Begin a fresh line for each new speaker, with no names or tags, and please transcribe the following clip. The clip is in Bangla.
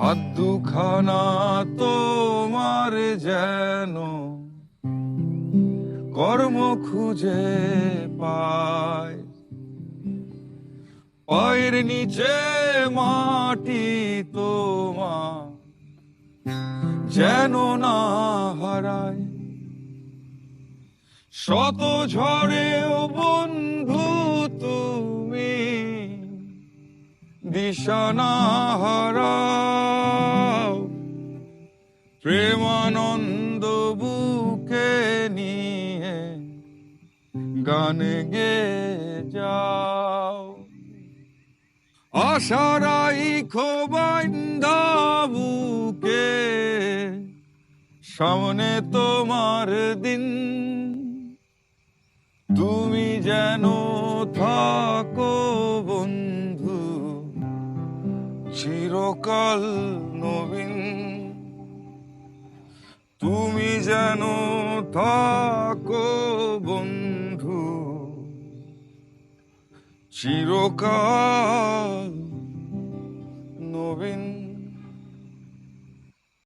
হাত দুখানা তোমার যেন কর্ম খুঁজে পায়। পায়ের নিচে মাটি তোমার যেন না হারায়। শত ঝড়েও বন্ধু তুমি, দিশা না হারাও প্রেমানন্দ বুকে নিয়ে গান গে যাও আশারাই খোবাইন্দা বুকে, সামনে তোমার দিন। তুমি যেন থাকো বন্ধু, চিরকাল নবীন। যেন থাকো বন্ধু। চিরকাল নবীন